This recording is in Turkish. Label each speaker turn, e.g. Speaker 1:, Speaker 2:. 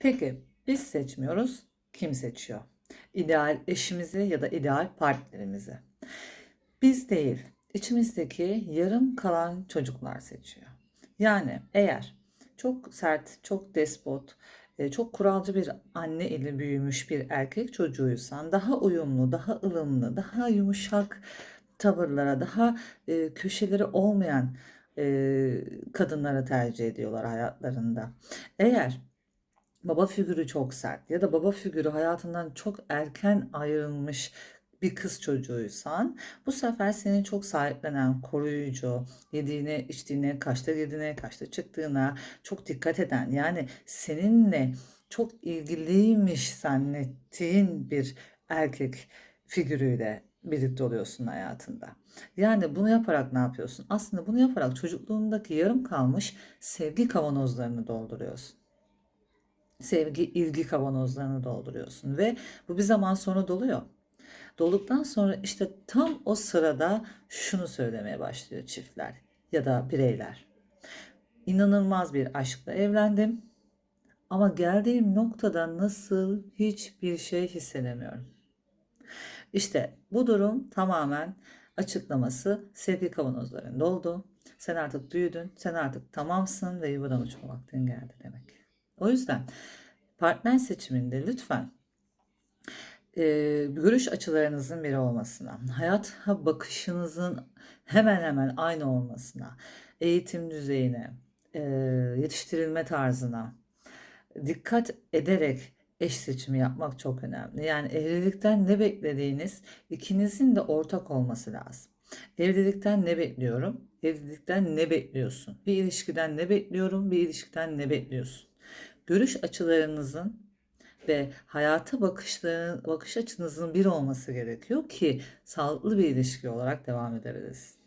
Speaker 1: Peki biz seçmiyoruz. Kim seçiyor? İdeal eşimizi ya da ideal partnerimizi. Biz değil, içimizdeki yarım kalan çocuklar seçiyor. Yani eğer çok sert, çok despot, e, çok kuralcı bir anne ile büyümüş bir erkek çocuğuysan daha uyumlu, daha ılımlı, daha yumuşak tavırlara, daha e, köşeleri olmayan e, kadınlara tercih ediyorlar hayatlarında. Eğer baba figürü çok sert ya da baba figürü hayatından çok erken ayrılmış bir kız çocuğuysan bu sefer seni çok sahiplenen, koruyucu, yediğine, içtiğine, kaçta girdiğine, kaçta çıktığına çok dikkat eden yani seninle çok ilgiliymiş zannettiğin bir erkek figürüyle birlikte oluyorsun hayatında. Yani bunu yaparak ne yapıyorsun? Aslında bunu yaparak çocukluğundaki yarım kalmış sevgi kavanozlarını dolduruyorsun sevgi, ilgi kavanozlarını dolduruyorsun ve bu bir zaman sonra doluyor. Dolduktan sonra işte tam o sırada şunu söylemeye başlıyor çiftler ya da bireyler. İnanılmaz bir aşkla evlendim ama geldiğim noktada nasıl hiçbir şey hissedemiyorum. İşte bu durum tamamen açıklaması sevgi kavanozların doldu. Sen artık büyüdün, sen artık tamamsın ve yuvadan uçma vaktin geldi demek. O yüzden partner seçiminde lütfen e, görüş açılarınızın biri olmasına, hayat bakışınızın hemen hemen aynı olmasına, eğitim düzeyine, e, yetiştirilme tarzına dikkat ederek eş seçimi yapmak çok önemli. Yani evlilikten ne beklediğiniz ikinizin de ortak olması lazım. Evlilikten ne bekliyorum? Evlilikten ne bekliyorsun? Bir ilişkiden ne bekliyorum? Bir ilişkiden ne bekliyorsun? Görüş açılarınızın ve hayata bakışların, bakış açınızın bir olması gerekiyor ki sağlıklı bir ilişki olarak devam edebiliriz.